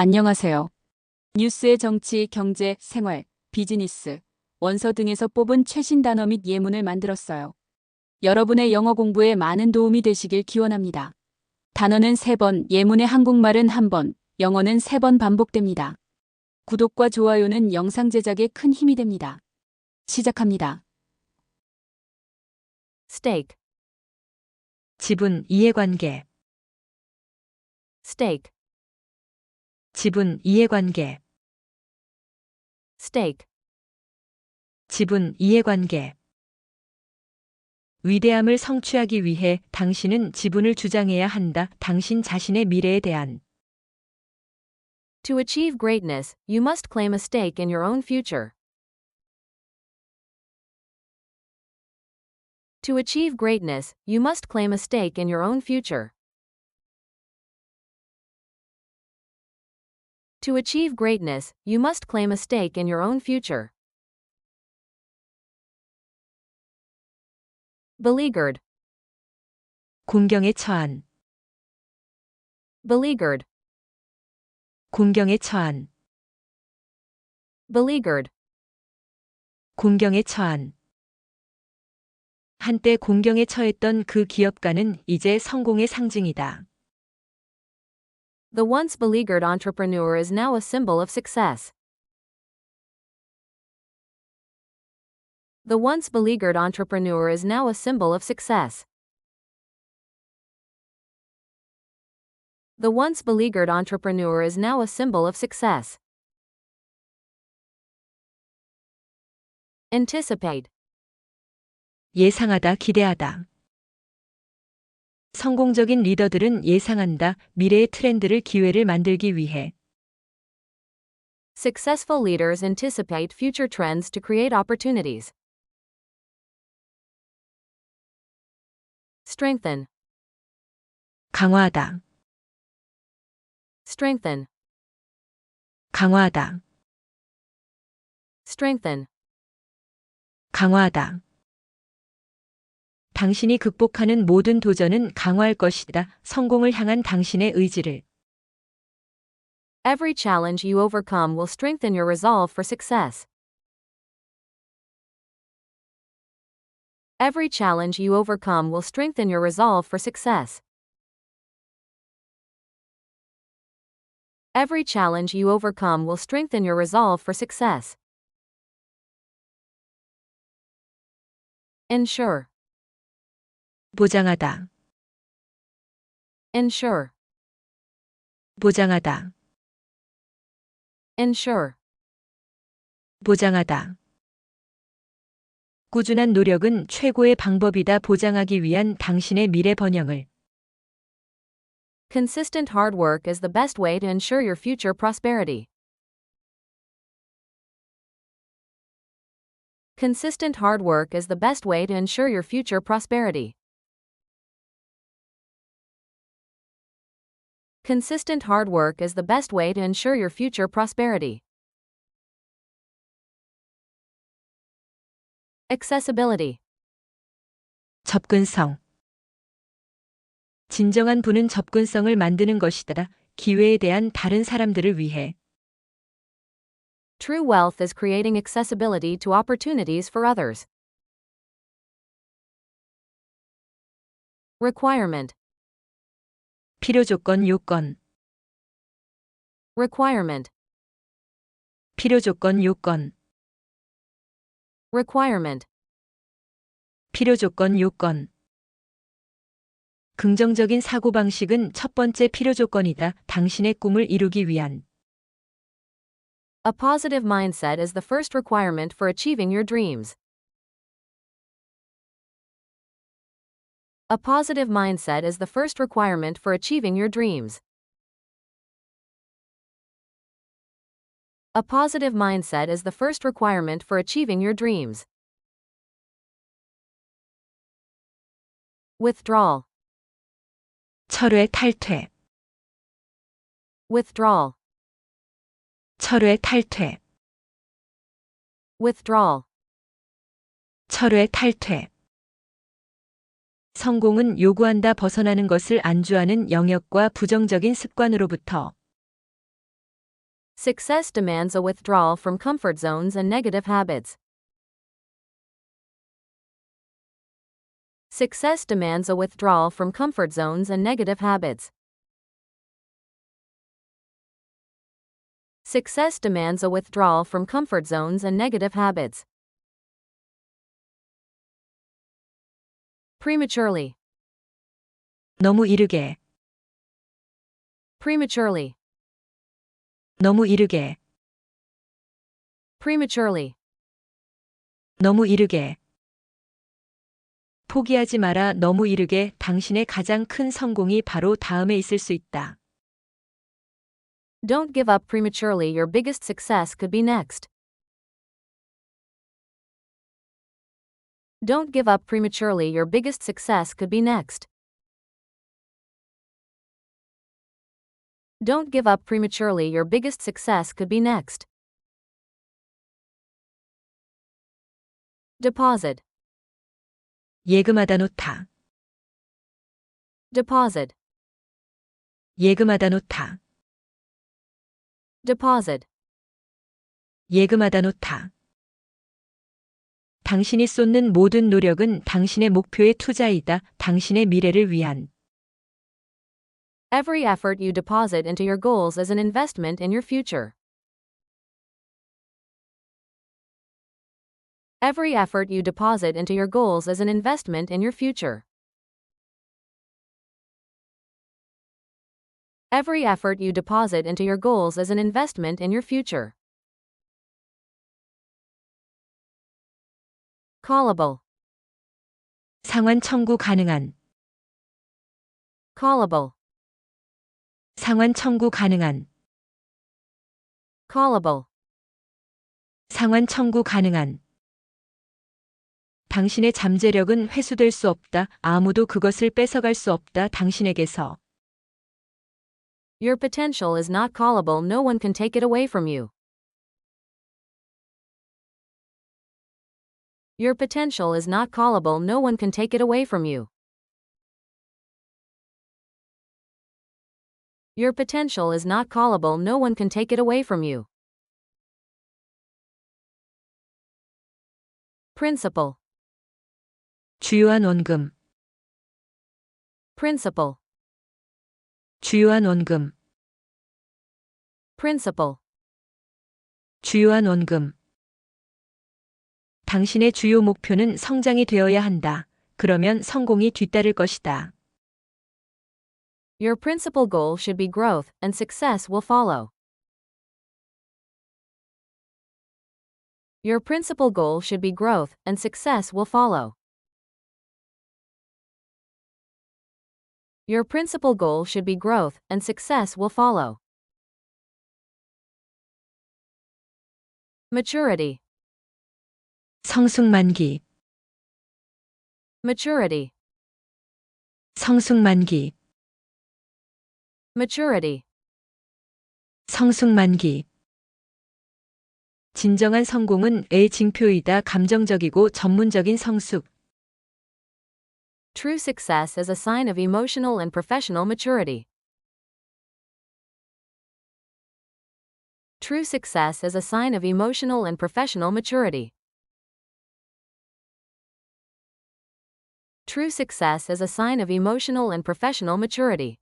안녕하세요. 뉴스의 정치, 경제, 생활, 비즈니스, 원서 등에서 뽑은 최신 단어 및 예문을 만들었어요. 여러분의 영어 공부에 많은 도움이 되시길 기원합니다. 단어는 3번, 예문의 한국말은 1번, 영어는 3번 반복됩니다. 구독과 좋아요는 영상 제작에 큰 힘이 됩니다. 시작합니다. stake, 지분 이해관계, stake, 지분 이해관계, stake, 지분 이해관계. 위대함을 성취하기 위해 당신은 지분을 주장해야 한다. 당신 자신의 미래에 대한 To achieve greatness, you must claim a stake in your own future. To achieve greatness, you must claim a stake in your own future. To achieve greatness, you must claim a stake in your own future. Beleaguered, 공경에 처한, beleaguered, 공경에 처한, beleaguered. 공경에 처한. 한때 공경에 처했던 그 기업가는 이제 성공의 상징이다. The once beleaguered entrepreneur is now a symbol of success. The once beleaguered entrepreneur is now a symbol of success. The once beleaguered entrepreneur is now a symbol of success. Anticipate, 예상하다, 기대하다. 성공적인 리더들은 예상한다, 미래의 트렌드를 기회를 만들기 위해. successful leaders anticipate future trends to create opportunities. Strengthen, 강화하다, strengthen, 강화하다, strengthen. 강화하다. 당신이 극복하는 모든 도전은 강화할 것이다. 성공을 향한 당신의 의지를. Every challenge you overcome will strengthen your resolve for success. Every challenge you overcome will strengthen your resolve for success. Every challenge you overcome will strengthen your resolve for success. Ensure, 보장하다, ensure, 보장하다, ensure. 보장하다. 꾸준한 노력은 최고의 방법이다. 보장하기 위한 당신의 미래 번영을. Consistent hard work is the best way to ensure your future prosperity. Consistent hard work is the best way to ensure your future prosperity. Consistent hard work is the best way to ensure your future prosperity. Accessibility. 접근성. 진정한 부는 접근성을 만드는 것이다. 기회에 대한 다른 사람들을 위해. True wealth is creating accessibility to opportunities for others. Requirement. 필요 조건 요건. Requirement. 필요 조건 요건. Requirement. 필요 조건 요건. 긍정적인 사고방식은 첫 번째 필요 조건이다. 당신의 꿈을 이루기 위한. A positive mindset is the first requirement for achieving your dreams. A positive mindset is the first requirement for achieving your dreams. A positive mindset is the first requirement for achieving your dreams. Withdrawal, 철회 탈퇴. withdrawal, 철회 탈퇴. withdrawal. 철회 탈퇴. 성공은 요구한다 벗어나는 것을 안주하는 영역과 부정적인 습관으로부터 Success demands a withdrawal from comfort zones and negative habits. Success demands a withdrawal from comfort zones and negative habits. Success demands a withdrawal from comfort zones and negative habits. Prematurely. 너무 이르게, Prematurely. 너무 이르게, Prematurely. 너무 이르게. 포기하지 마라 너무 이르게 당신의 가장 큰 성공이 바로 다음에 있을 수 있다. Don't give up prematurely. Your biggest success could be next. Don't give up prematurely. Your biggest success could be next. Don't give up prematurely. Your biggest success could be next. Deposit. 예금하다 놓다. Deposit. 예금하다 놓다. Deposit. 예금하다 놓다. 당신이 쏟는 모든 노력은 당신의 목표의 투자이다. 당신의 미래를 위한. Every effort you deposit into your goals is an investment in your future. Every effort you deposit into your goals is an investment in your future. Every effort you deposit into your goals is an investment in your future. Callable, 상환 청구 가능한. callable, 상환 청구 가능한. callable. 상환 청구 가능한. 당신의 잠재력은 회수될 수 없다. 아무도 그것을 뺏어갈 수 없다. 당신에게서. Your potential is not callable, no one can take it away from you. Your potential is not callable, no one can take it away from you. Your potential is not callable, no one can take it away from you. Principle, 주요한 원금. principle, 주요한 원금. principle. 주요한 원금. 당신의 주요 목표는 성장이 되어야 한다. 그러면 성공이 뒤따를 것이다. Your principal goal should be growth, and success will follow. Your principal goal should be growth, and success will follow. Your principal goal should be growth, and success will follow. Maturity, 성숙만기. maturity, 성숙만기. maturity. 성숙만기. 진정한 성공은 의 징표이다. 감정적이고 전문적인 성숙. True success is a sign of emotional and professional maturity. True success is a sign of emotional and professional maturity. True success is a sign of emotional and professional maturity.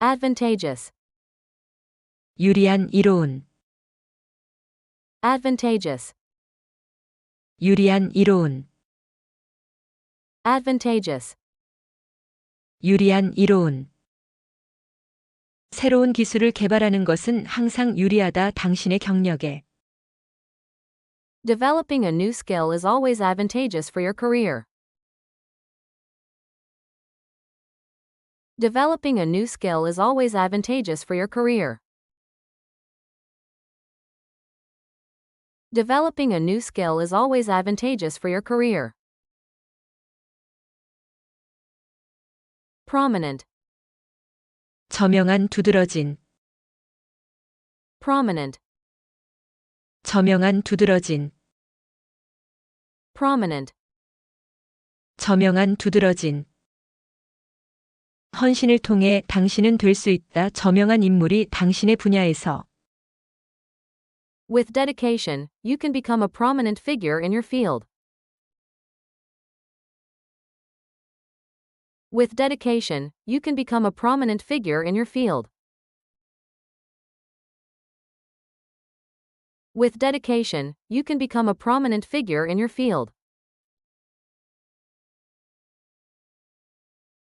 Advantageous, 유리한 이로운. advantageous, 유리한 이로운. advantageous. 유리한 이로운. 새로운 기술을 개발하는 것은 항상 유리하다. 당신의 경력에. Developing a new skill is always advantageous for your career. Developing a new skill is always advantageous for your career. Developing a new skill is always advantageous for your career. Prominent, 저명한 두드러진. prominent, 저명한 두드러진. prominent. 저명한 두드러진. 헌신을 통해 당신은 될 수 있다. 저명한 인물이 당신의 분야에서 With dedication, you can become a prominent figure in your field. With dedication, you can become a prominent figure in your field. With dedication, you can become a prominent figure in your field.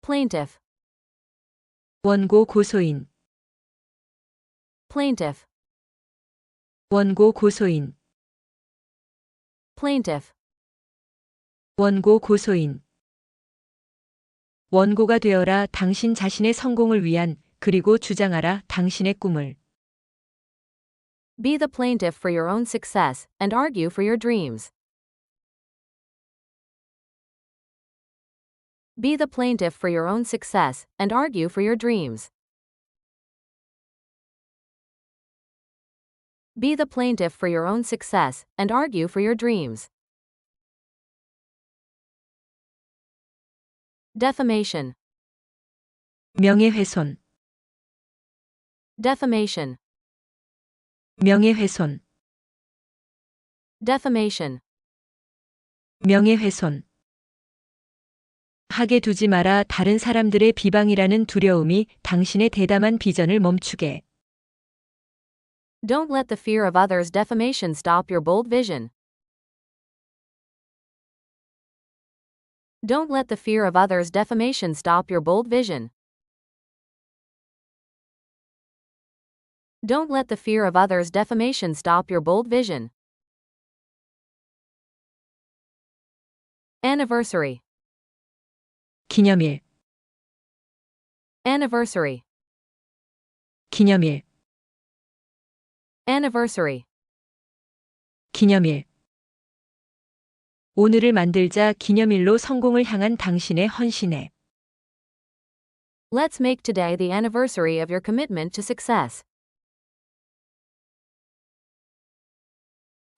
Plaintiff, 원고 고소인, plaintiff, 원고 고소인, plaintiff, 원고 고소인. 원고가 되어라 당신 자신의 성공을 위한 그리고 주장하라 당신의 꿈을. Be the plaintiff for your own success, and argue for your dreams. Be the plaintiff for your own success, and argue for your dreams. Be the plaintiff for your own success, and argue for your dreams. Defamation, 명예훼손, defamation, 명예훼손, defamation. 명예훼손. 하게 두지 마라 다른 사람들의 비방이라는 두려움이 당신의 대담한 비전을 멈추게. Don't let the fear of others' defamation stop your bold vision. Don't let the fear of others' defamation stop your bold vision. Don't let the fear of others' defamation stop your bold vision. Anniversary, 기념일, anniversary, 기념일, anniversary. 기념일. 오늘을 만들자 기념일로 성공을 향한 당신의 헌신에. Let's make today the anniversary of your commitment to success.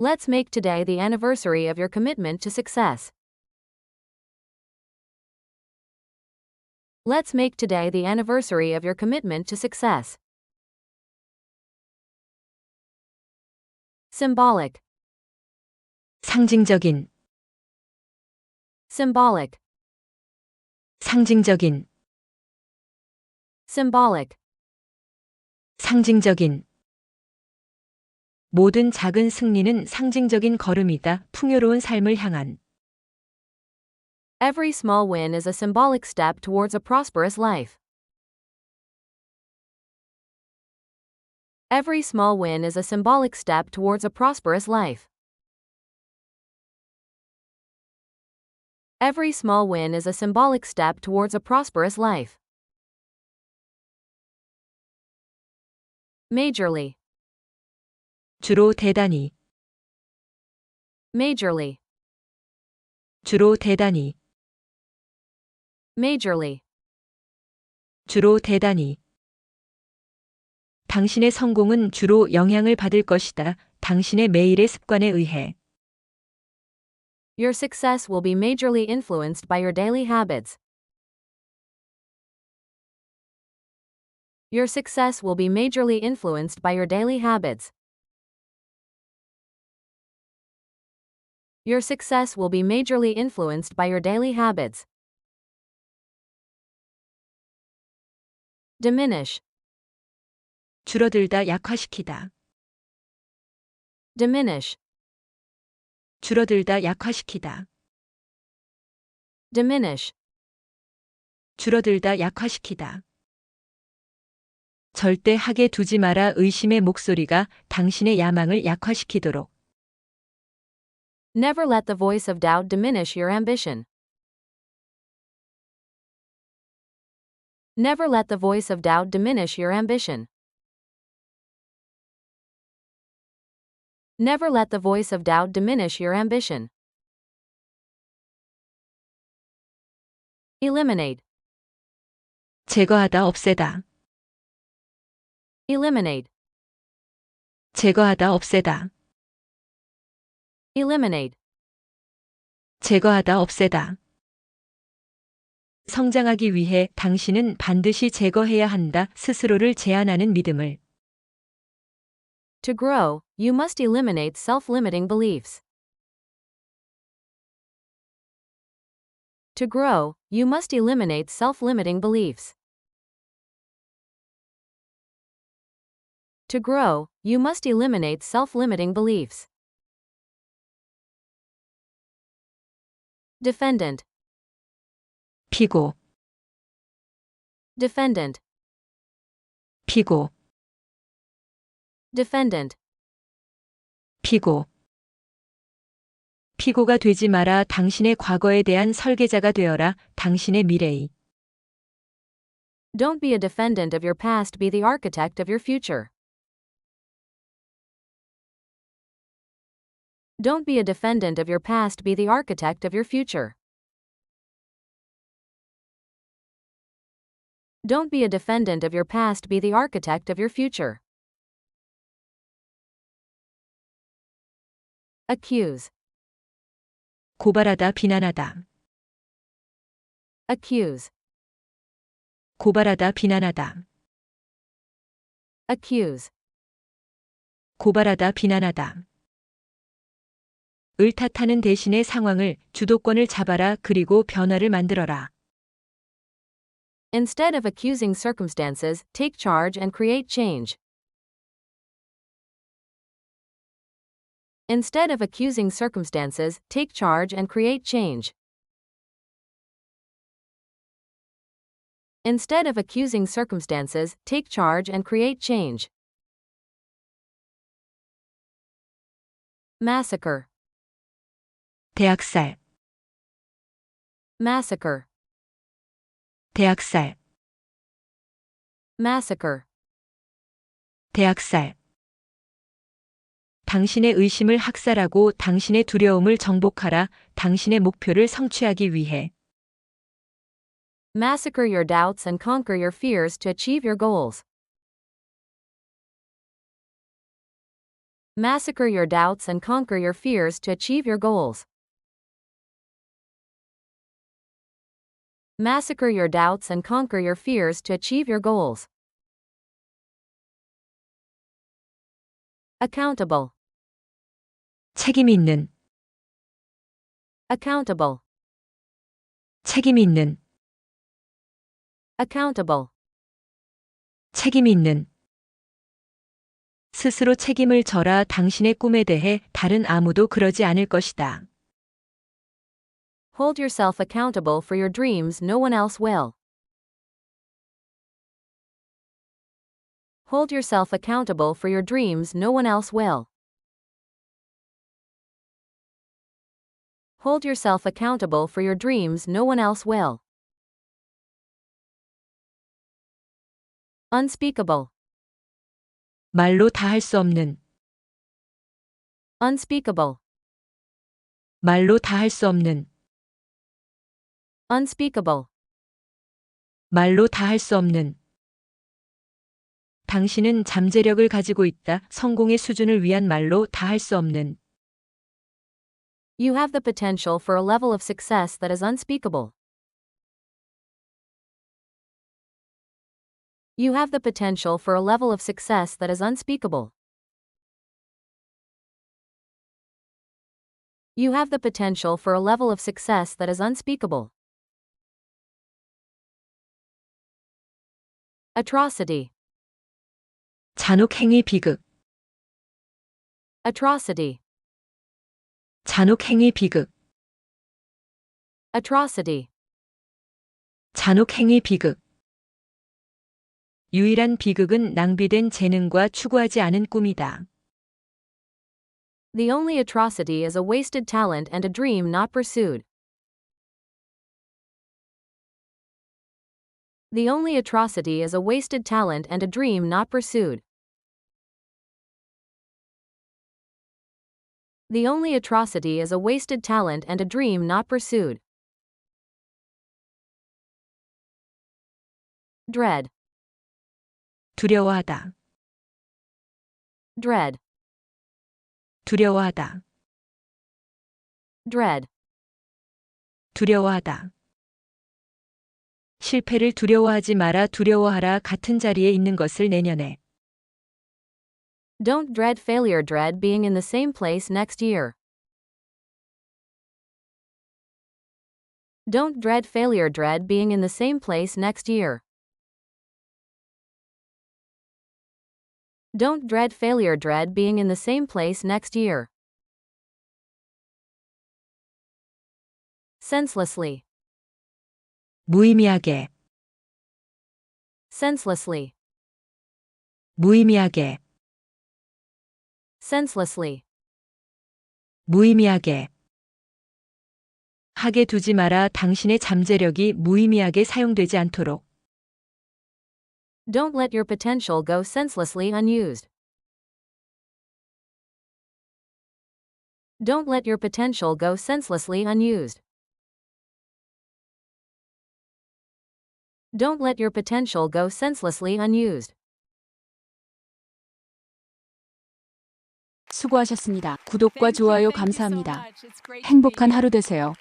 Let's make today the anniversary of your commitment to success. Let's make today the anniversary of your commitment to success. Symbolic, 상징적인, symbolic, 상징적인, symbolic. 상징적인. 모든 작은 승리는 상징적인 걸음이다. 풍요로운 삶을 향한. Every small win is a symbolic step towards a prosperous life. Every small win is a symbolic step towards a prosperous life. Every small win is a symbolic step towards a prosperous life. Majorly, 주로 대단히, majorly, 주로 대단히, majorly. 주로 대단히. 당신의 성공은 주로 영향을 받을 것이다. 당신의 매일의 습관에 의해. Your success will be majorly influenced by your daily habits. Your success will be majorly influenced by your daily habits. Your success will be majorly influenced by your daily habits. Diminish, 줄어들다 약화시키다. diminish, 줄어들다 약화시키다. diminish. 줄어들다 약화시키다. 절대 하게 두지 마라 의심의 목소리가 당신의 야망을 약화시키도록. Never let the voice of doubt diminish your ambition. Never let the voice of doubt diminish your ambition. Never let the voice of doubt diminish your ambition. Eliminate, 제거하다 없애다. eliminate, 제거하다 없애다. eliminate. 제거하다 없애다. 성장하기 위해 당신은 반드시 제거해야 한다. 스스로를 제한하는 믿음을. To grow, you must eliminate self limiting beliefs. To grow, you must eliminate self limiting beliefs. To grow, you must eliminate self limiting beliefs. Defendant, 피고, defendant, 피고, defendant. 피고. 피고가 되지 마라. 당신의 과거에 대한 설계자가 되어라. 당신의 미래의. Don't be a defendant of your past, be the architect of your future. Don't be a defendant of your past, be the architect of your future. Don't be a defendant of your past, be the architect of your future. Accuse, 고발하다. 비난하다. accuse, 고발하다. 비난하다. accuse. 고발하다. 비난하다. 을 탓하는 대신에 상황을 주도권을 잡아라. 그리고 변화를 만들어라. Instead of accusing circumstances, take charge and create change. Instead of accusing circumstances, take charge and create change. Instead of accusing circumstances, take charge and create change. Massacre, 대학살. massacre, 대학살. massacre. 대학살. 당신의 의심을 학살하고 당신의 두려움을 정복하라. 당신의 목표를 성취하기 위해. Massacre your doubts and conquer your fears to achieve your goals. Massacre your doubts and conquer your fears to achieve your goals. Massacre your doubts and conquer your fears to achieve your goals. Accountable, 책임 있는, accountable, 책임 있는, accountable. 책임 있는. 스스로 책임을 져라. 당신의 꿈에 대해 다른 아무도 그러지 않을 것이다. Hold yourself accountable for your dreams, no one else will. Hold yourself accountable for your dreams, no one else will. Hold yourself accountable for your dreams, no one else will. Unspeakable, 말로 다 할 수 없는, unspeakable, 말로 다 할 수 없는, unspeakable. 말로 다 할 수 없는. 당신은 잠재력을 가지고 있다. 성공의 수준을 위한 말로 다 할 수 없는. You have the potential for a level of success that is unspeakable. You have the potential for a level of success that is unspeakable. You have the potential for a level of success that is unspeakable. Atrocity, 잔혹행위 비극, atrocity, 잔혹행위 비극, atrocity. 잔혹행위 비극. 유일한 비극은 낭비된 재능과 추구하지 않은 꿈이다. The only atrocity is a wasted talent and a dream not pursued. The only atrocity is a wasted talent and a dream not pursued. The only atrocity is a wasted talent and a dream not pursued. Dread, 두려워하다. dread, 두려워하다. dread. 두려워하다. 실패를 두려워하지 마라 두려워하라 같은 자리에 있는 것을 내년에. Don't dread failure, dread being in the same place next year. Don't dread failure, dread being in the same place next year. Don't dread failure, dread being in the same place next year. Senselessly, 무의미하게, senselessly, 무의미하게, senselessly. 무의미하게. 하게 두지 마라 당신의 잠재력이 무의미하게 사용되지 않도록. Don't let your potential go senselessly unused. Don't let your potential go senselessly unused. Don't let your potential go senselessly unused. 수고하셨습니다. 구독과 좋아요 감사합니다. 행복한 하루 되세요.